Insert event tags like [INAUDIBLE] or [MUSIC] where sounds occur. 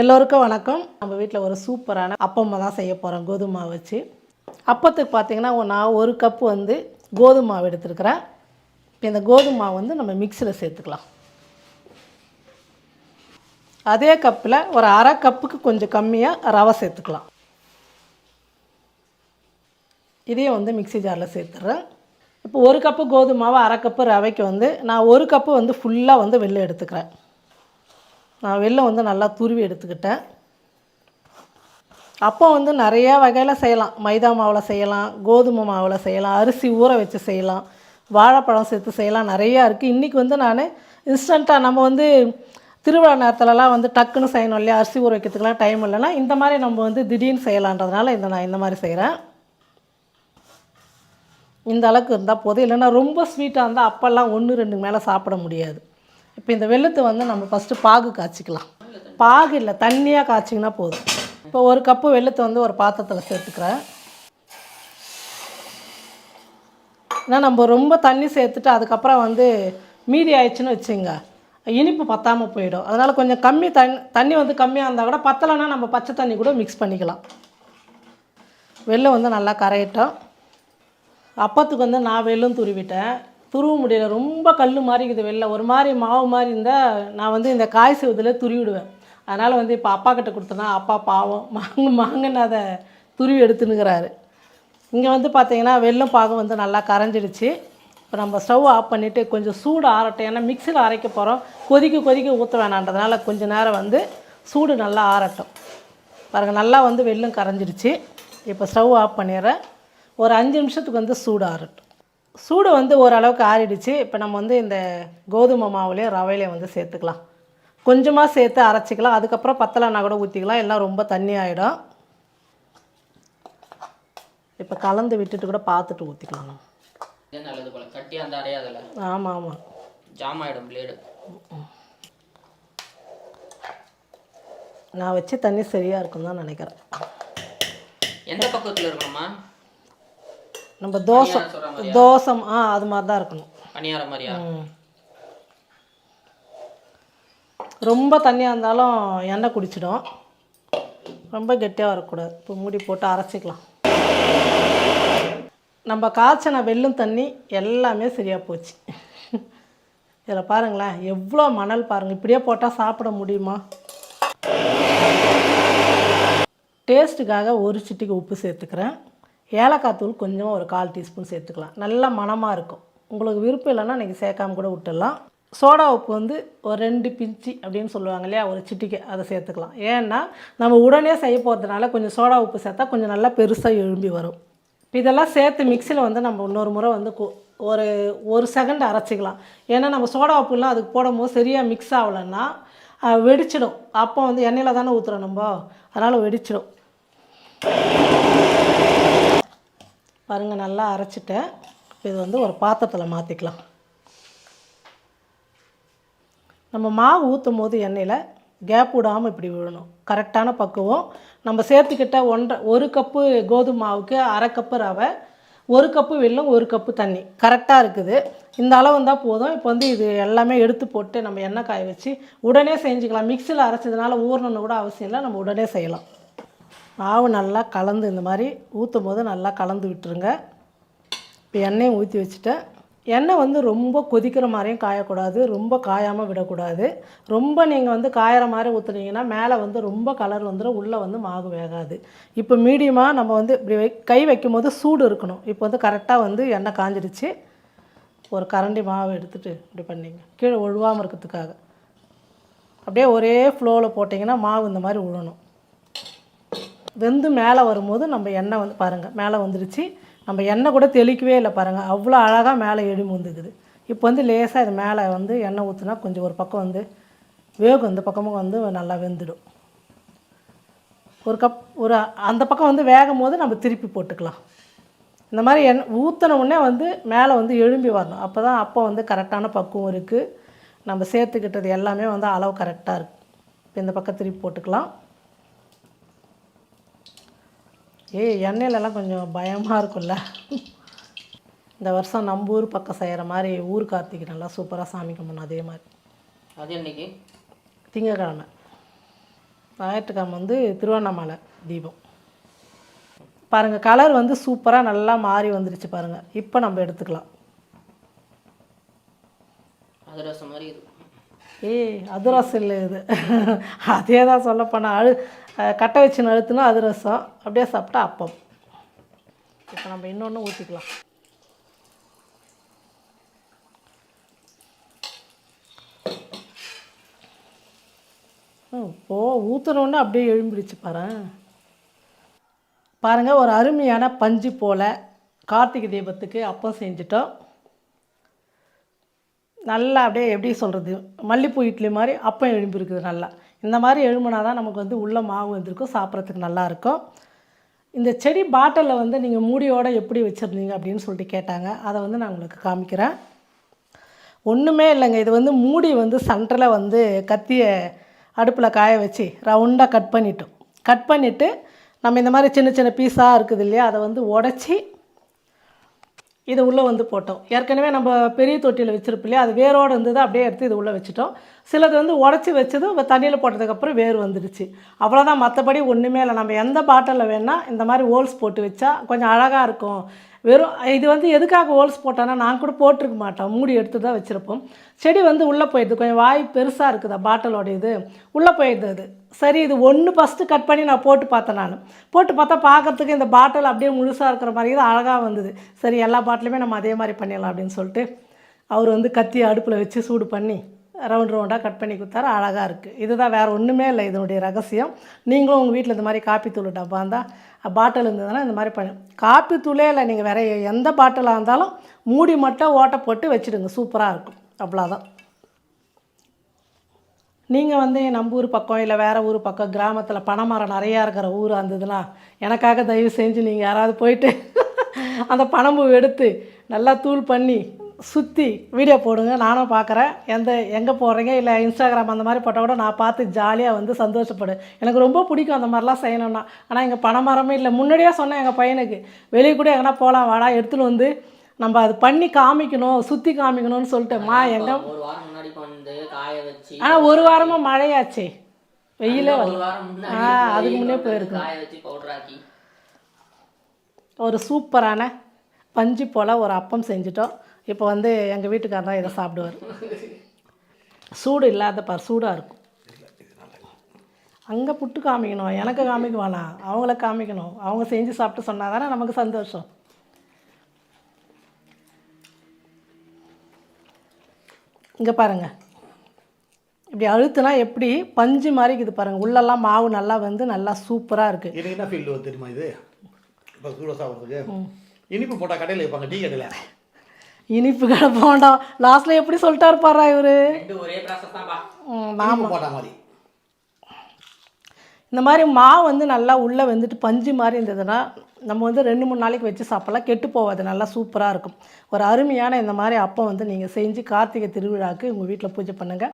எல்லோருக்கும் வணக்கம். நம்ம வீட்டில் ஒரு சூப்பரான அப்பம்மா தான் செய்ய போகிறோம் கோதுமை வச்சு. அப்பத்துக்கு பார்த்தீங்கன்னா நான் ஒரு கப்பு வந்து கோதுமை மாவு எடுத்துருக்கிறேன். இப்போ இந்த கோதுமை வந்து நம்ம மிக்சியில் சேர்த்துக்கலாம். அதே கப்பில் ஒரு அரை கப்புக்கு கொஞ்சம் கம்மியாக ரவை சேர்த்துக்கலாம். இதையும் வந்து மிக்சி ஜாரில் சேர்த்துட்றேன். இப்போ ஒரு கப்பு கோதுமாவை அரை கப்பு ரவைக்கு வந்து நான் ஒரு கப்பு வந்து ஃபுல்லாக வந்து வெளில எடுத்துக்கிறேன். நான் வெளில வந்து நல்லா துருவி எடுத்துக்கிட்டேன். அப்போ வந்து நிறைய வகையில் செய்யலாம். மைதா மாவில் செய்யலாம் கோதுமை மாவில் செய்யலாம் அரிசி ஊற வச்சு செய்யலாம் வாழைப்பழம் சேர்த்து செய்யலாம். நிறையா இருக்குது இன்றைக்கி வந்து நான் இன்ஸ்டண்ட்டாக நம்ம வந்து திருவிழா நேரத்துலலாம் வந்து டக்குன்னு செய்யணும் இல்லையா? அரிசி ஊற வைக்கிறதுக்கெலாம் டைம் இல்லைன்னா இந்த மாதிரி நம்ம வந்து திடீர்னு செய்யலான்றதுனால இந்த நான் இந்த மாதிரி செய்கிறேன் இந்த அளவுக்கு இருந்தால் போதும். இல்லைன்னா ரொம்ப ஸ்வீட்டாக இருந்தால் அப்போல்லாம் ஒன்று ரெண்டு மேலே சாப்பிட முடியாது. இப்போ இந்த வெள்ளத்தை வந்து நம்ம ஃபஸ்ட்டு பாகு காய்ச்சிக்கலாம். பாகு இல்லை தண்ணியாக காய்ச்சிங்கன்னா போதும். இப்போ ஒரு கப்பு வெள்ளத்தை வந்து ஒரு பாத்திரத்தில் சேர்த்துக்கிறேன். ஏன்னா நம்ம ரொம்ப தண்ணி சேர்த்துட்டு அதுக்கப்புறம் வந்து மீதி ஆயிடுச்சுன்னு வச்சுங்க இனிப்பு பத்தாமல் போயிடும். அதனால் கொஞ்சம் கம்மி தண்ணி தண்ணி வந்து கம்மியாக இருந்தால் கூட பத்தலைன்னா நம்ம பச்சை தண்ணி கூட மிக்ஸ் பண்ணிக்கலாம். வெள்ளம் வந்து நல்லா கரையிட்டோம். அப்பத்துக்கு வந்து நான் வெள்ளம் துருவிட்டேன். துருவ முடியல. ரொம்ப கல் மாதிரி இருக்குது வெளில. ஒரு மாதிரி மாவு மாதிரி இருந்தால் நான் வந்து இந்த காய் செய்வதில் துருவிடுவேன். அதனால் வந்து இப்போ அப்பா கிட்ட கொடுத்தனா அப்பா பாவம் மாங்க மாங்கன்னு அதை துருவி எடுத்துனுக்கிறாரு இங்கே வந்து பார்த்தீங்கன்னா வெள்ளம் பாகம் வந்து நல்லா கரைஞ்சிடுச்சு. இப்போ நம்ம ஸ்டவ் ஆஃப் பண்ணிவிட்டு கொஞ்சம் சூடு ஆறட்டும். ஏன்னா மிக்சியில் அரைக்க போகிறோம் கொதிக்க கொதிக்க ஊற்ற வேணான்றதுனால கொஞ்சம் நேரம் வந்து சூடு நல்லா ஆறட்டும். பாருங்கள் நல்லா வந்து வெள்ளம் கரைஞ்சிடுச்சு. இப்போ ஸ்டவ் ஆஃப் பண்ணிடுறேன். ஒரு அஞ்சு நிமிஷத்துக்கு வந்து சூடு ஆறட்டும். சூடு வந்து ஓரளவுக்கு ஆறிடுச்சு. இப்போ நம்ம வந்து இந்த கோதுமை மாவுலேயும் ரவையிலையும் வந்து சேர்த்துக்கலாம். கொஞ்சமாக சேர்த்து அரைச்சிக்கலாம். அதுக்கப்புறம் பத்தலைன்னா கூட ஊற்றிக்கலாம் எல்லாம் ரொம்ப தண்ணி ஆகிடும் இப்போ கலந்து விட்டுட்டு கூட பார்த்துட்டு ஊற்றிக்கலாம் நல்லது போல? கட்டியா அந்த அரையாதுல ஆமாம் ஆமாம் ஜாம் ஆயிடும் பிளேடு நான் வச்ச தண்ணி சரியாக இருக்கும் தான் நினைக்கிறேன். எந்த பக்கத்துல இருக்கணுமா நம்ம தோசை பணியாரம்? தோசம் ஆ அது மாதிரி தான் இருக்கணும். பணியார மாதிரியா. ரொம்ப தண்ணியாக இருந்தாலும் எண்ணெய் குடிச்சிடும். ரொம்ப கெட்டியாக வரக்கூடாது. இப்போ மூடி போட்டு அரைச்சிக்கலாம். நம்ம காய்ச்சின வெல்லும் தண்ணி எல்லாமே சரியாக போச்சு. இதில் பாருங்களேன் எவ்வளோ மணல் பாருங்கள் இப்படியே போட்டால் சாப்பிட முடியுமா? டேஸ்ட்டுக்காக ஒரு சிட்டிக்கு உப்பு சேர்த்துக்கிறேன். ஏலக்காய் தூள் கொஞ்சம் ஒரு கால் டீஸ்பூன் சேர்த்துக்கலாம். நல்ல மணமாக இருக்கும். உங்களுக்கு விருப்பம் இல்லைன்னா நீங்கள் சேர்க்காம கூட விட்டுடலாம். சோடா உப்பு வந்து ஒரு ரெண்டு பிஞ்சி அப்படின்னு சொல்லுவாங்க இல்லையா? ஒரு சிட்டிக்கு அதை சேர்த்துக்கலாம். ஏன்னா நம்ம உடனே செய்ய போகிறதுனால கொஞ்சம் சோடா உப்பு சேர்த்தா கொஞ்சம் நல்லா பெருசாக எழும்பி வரும். இதெல்லாம் சேர்த்து மிக்சியில் வந்து நம்ம இன்னொரு முறை வந்து கு- ஒரு ஒரு செகண்ட் அரைச்சிக்கலாம். ஏன்னா நம்ம சோடா உப்புலாம் அதுக்கு போடும்போது சரியாக மிக்ஸ் ஆகலைன்னா வெடிச்சிடும். அப்போ வந்து எண்ணெயில் தானே ஊற்றுறோம் நம்ம? அதனால் வெடிச்சிடும். பாருங்கள் நல்லா அரைச்சிட்டேன். இது வந்து ஒரு பாத்திரத்தில் மாற்றிக்கலாம் நம்ம மாவு ஊற்றும் போது எண்ணெயில் கேப் விடாமல் இப்படி விழணும் கரெக்டான பக்குவம். நம்ம சேர்த்துக்கிட்ட ஒன்றரை ஒரு கப்பு கோதுமை மாவுக்கு அரை கப்பு ரவை ஒரு கப்பு வெல்லம் ஒரு கப்பு தண்ணி. கரெக்டாக இருக்குது. இந்த அளவு இருந்தால் போதும். இப்போ வந்து இது எல்லாமே எடுத்து போட்டு நம்ம எண்ணெய் காய வச்சு உடனே செஞ்சுக்கலாம். மிக்சியில் அரைச்சதுனால ஊறணுன்னு கூட அவசியம் இல்லை. நம்ம உடனே செய்யலாம். மாவு நல்லா கலந்து இந்த மாதிரி ஊற்றும் போது நல்லா கலந்து விட்டுருங்க. இப்போ எண்ணெயும் ஊற்றி வச்சுட்டேன். எண்ணெய் வந்து ரொம்ப கொதிக்கிற மாதிரியும் காயக்கூடாது ரொம்ப காயாமல் விடக்கூடாது. ரொம்ப நீங்கள் வந்து காயிற மாதிரி ஊற்றுனீங்கன்னா மேலே வந்து ரொம்ப கலர் வந்துடும் உள்ளே வந்து மாவு வேகாது. இப்போ மீடியமாக நம்ம வந்து இப்படி வை கை வைக்கும் போது சூடு இருக்கணும். இப்போ வந்து கரெக்டாக வந்து எண்ணெய் காஞ்சிடுச்சு ஒரு கரண்டி மாவு எடுத்துகிட்டு இப்படி பண்ணிங்க. கீழே ஒழுவாமல் இருக்கிறதுக்காக. அப்படியே ஒரே ஃப்ளோவில் போட்டிங்கன்னா மாவு இந்த மாதிரி விழணும் வெந்து மேலே வரும்போது நம்ம எண்ணெய் வந்து பாருங்கள் மேலே வந்துருச்சு. நம்ம எண்ணெய் கூட தெளிக்கவே இல்லை பாருங்கள் அவ்வளோ அழகாக மேலே எழும்பு வந்துக்குது இப்போ வந்து லேசாக இது மேலே வந்து எண்ணெய் ஊற்றுனா கொஞ்சம் ஒரு பக்கம் வந்து வேகும் இந்த பக்கமும் வந்து நல்லா வெந்துடும். ஒரு கப் ஒரு அந்த பக்கம் வந்து வேகும் போது நம்ம திருப்பி போட்டுக்கலாம். இந்த மாதிரி எண் ஊற்றின உடனே வந்து மேலே வந்து எழும்பி வரணும். அப்போ தான் அப்போ வந்து கரெக்டான பக்குவம் இருக்குது நம்ம சேர்த்துக்கிட்டது எல்லாமே வந்து அளவு கரெக்டாக இருக்குது இப்போ இந்த பக்கம் திருப்பி போட்டுக்கலாம். ஏய் எண்ணெயிலலாம் கொஞ்சம் பயமாக இருக்கும்ல. இந்த வருஷம் நம்ம ஊர் பக்கம் செய்கிற மாதிரி ஊர் கார்த்திகை நல்லா சூப்பராக சாமி கும்பிடணும் அதே மாதிரி. அது என்னைக்கு? திங்கக்கிழமை. ஞாயிற்றுக்கிழமை வந்து திருவண்ணாமலை தீபம். பாருங்கள் கலர் வந்து சூப்பராக நல்லா மாறி வந்துருச்சு பாருங்கள் இப்போ நம்ம எடுத்துக்கலாம். அதிரசம் மாதிரி இது ஏய் அதிரசம் இல்லை இது. அதே தான் சொல்லப்போனால் அழு கட்டை வச்சு அழுத்துனா அதிரசம். அப்படியே சாப்பிட்டா அப்பம். இப்போ நம்ம இன்னொன்று ஊற்றிக்கலாம் இப்போ ஊற்றுனோடனே அப்படியே எழும்பிடுச்சு பாரு. பாருங்கள் ஒரு அருமையான பஞ்சு போல் கார்த்திகை தீபத்துக்கு அப்பம் செஞ்சிட்டோம். நல்லா அப்படியே எப்படி சொல்கிறது மல்லிப்பூ இட்லி மாதிரி அப்பம் எழும்பியிருக்குது நல்லா. இந்த மாதிரி எழும்புனா தான் நமக்கு வந்து உள்ள மாவு வந்திருக்கும் சாப்பிட்றதுக்கு நல்லாயிருக்கும் இந்த செடி பாட்டிலில் வந்து நீங்கள் மூடியோட எப்படி வச்சுருந்தீங்க அப்படின்னு சொல்லிட்டு கேட்டாங்க. அதை வந்து நான் உங்களுக்கு காமிக்கிறேன். ஒன்றுமே இல்லைங்க. இது வந்து மூடி வந்து சென்டரில் வந்து கத்தியை அடுப்பில் காய வச்சு ரவுண்டாக கட் பண்ணிட்டோம். கட் பண்ணிவிட்டு நம்ம இந்த மாதிரி சின்ன சின்ன பீஸாக இருக்குது இல்லையா அதை வந்து உடச்சி இது உள்ளே வந்து போட்டோம். ஏற்கனவே நம்ம பெரிய தொட்டியில் வச்சுருப்போம் இல்லையா? அது வேரோடு இருந்தது அப்படியே எடுத்து இது உள்ளே வச்சுட்டோம். சிலது வந்து உடச்சி வச்சது தண்ணியில் போட்டதுக்கப்புறம் வேர் வந்துடுச்சு அவ்வளோதான் மற்றபடி ஒன்றுமே இல்லை. நம்ம எந்த பாட்டிலில் வேணால் இந்த மாதிரி ஹோல்ஸ் போட்டு வச்சா கொஞ்சம் அழகாக இருக்கும். வெறும் இது வந்து எதுக்காக ஹோல்ஸ் போட்டோன்னா நான் கூட போட்டிருக்க மாட்டோம். மூடி எடுத்து தான் வச்சுருப்போம். செடி வந்து உள்ளே போயிடுது. கொஞ்சம் வாய் பெருசாக இருக்குதா பாட்டிலோட இது? உள்ளே போயிடுது அது. சரி இது ஒன்று ஃபஸ்ட்டு கட் பண்ணி நான் போட்டு பார்த்தேன் நான். போட்டு பார்த்தா பார்க்கறதுக்கு இந்த பாட்டில் அப்படியே முழுசாக இருக்கிற மாதிரி தான் அழகாக வந்தது. சரி எல்லா பாட்டிலுமே நம்ம அதே மாதிரி பண்ணிடலாம் அப்படின்னு சொல்லிட்டு அவர் வந்து கத்தி அடுப்பில் வச்சு சூடு பண்ணி ரவுண்ட் ரவுண்டாக கட் பண்ணி கொடுத்தாரு. அழகாக இருக்குது இதுதான் வேறு ஒன்றுமே இல்லை இதனுடைய ரகசியம். நீங்களும் உங்கள் வீட்டில் இந்த மாதிரி காப்பி தூள் டப்பா இருந்தால் பாட்டில் இருந்ததுன்னா இந்த மாதிரி பண்ணு. காப்பி தூளே இல்லை நீங்கள் வேறு எந்த பாட்டிலாக இருந்தாலும் மூடி மட்டும் ஓட்டை போட்டு வச்சுடுங்க. சூப்பராக இருக்கும். அவ்வளோதான் நீங்கள் வந்து நம்ம ஊர் பக்கம் இல்லை வேறு ஊர் பக்கம் கிராமத்தில் பனைமரம் நிறையா இருக்கிற ஊர் இருந்ததுன்னா எனக்காக தயவு செஞ்சு நீங்கள் யாராவது போயிட்டு [LAUGHS] அந்த பனம்பூ எடுத்து நல்லா தூள் பண்ணி சுற்றி வீடியோ போடுங்க. நானும் பார்க்குறேன் எந்த எங்கே போடுறீங்க? இல்லை இன்ஸ்டாகிராம் அந்த மாதிரி போட்டால் கூட நான் பார்த்து ஜாலியாக வந்து சந்தோஷப்படுவேன் எனக்கு ரொம்ப பிடிக்கும் அந்த மாதிரிலாம் செய்யணும்னா. ஆனால் எங்கள் பனைமரமே இல்லை. முன்னாடியே சொன்னேன் எங்கள் பையனுக்கு வெளியே கூட எங்கன்னா போகலாம் வாடா எடுத்துன்னு வந்து நம்ம அது பண்ணி காமிக்கணும் சுற்றி காமிக்கணும்னு சொல்லிட்டு. மா எங்கே ஆனால் ஒரு வாரமாக மழையாச்சே. வெயிலே ஆ, அதுக்கு முன்னே ஆக்கி. ஒரு சூப்பரான பஞ்சு போல் ஒரு அப்பம் செஞ்சிட்டோம். இப்போ வந்து எங்கள் வீட்டுக்காரர் தான் இதை சாப்பிடுவார். சூடு இல்லாத பார் சூடாக இருக்கும். அங்கே புட்டு காமிக்கணும். எனக்கு காமிக்க வேணாம். அவங்கள காமிக்கணும். அவங்க செஞ்சு சாப்பிட்டு சொன்னால் தானே நமக்கு சந்தோஷம். இங்கே பாருங்கள் இப்படி அழுத்துனா எப்படி பஞ்சு மாதிரி இருக்குது பாருங்கள் உள்ளெல்லாம் மாவு நல்லா வந்து நல்லா சூப்பராக இருக்குது எனக்கு என்ன வந்து தெரியுமா இது? இப்போ சூட சாப்பிட்றதுக்கு. இனிப்பு போட்டால் கடையில் வைப்பாங்க டீ கடையில். இனிப்பு கடை போண்டோம் லாஸ்ட்டில் எப்படி சொல்லிட்டாரு பாரா இவர். ஒரே இனிப்பு போட்ட மாதிரி. இந்த மாதிரி மாவு வந்து நல்லா உள்ளே வந்துட்டு பஞ்சு மாதிரி இருந்ததுன்னா நம்ம வந்து ரெண்டு மூணு நாளைக்கு வச்சு சாப்பிடலாம். கெட்டு போகாது நல்லா சூப்பராக இருக்கும். ஒரு அருமையான இந்த மாதிரி அப்பம் வந்து நீங்கள் செஞ்சு கார்த்திகை திருவிழாவுக்கு உங்கள் வீட்டில் பூஜை பண்ணுங்கள்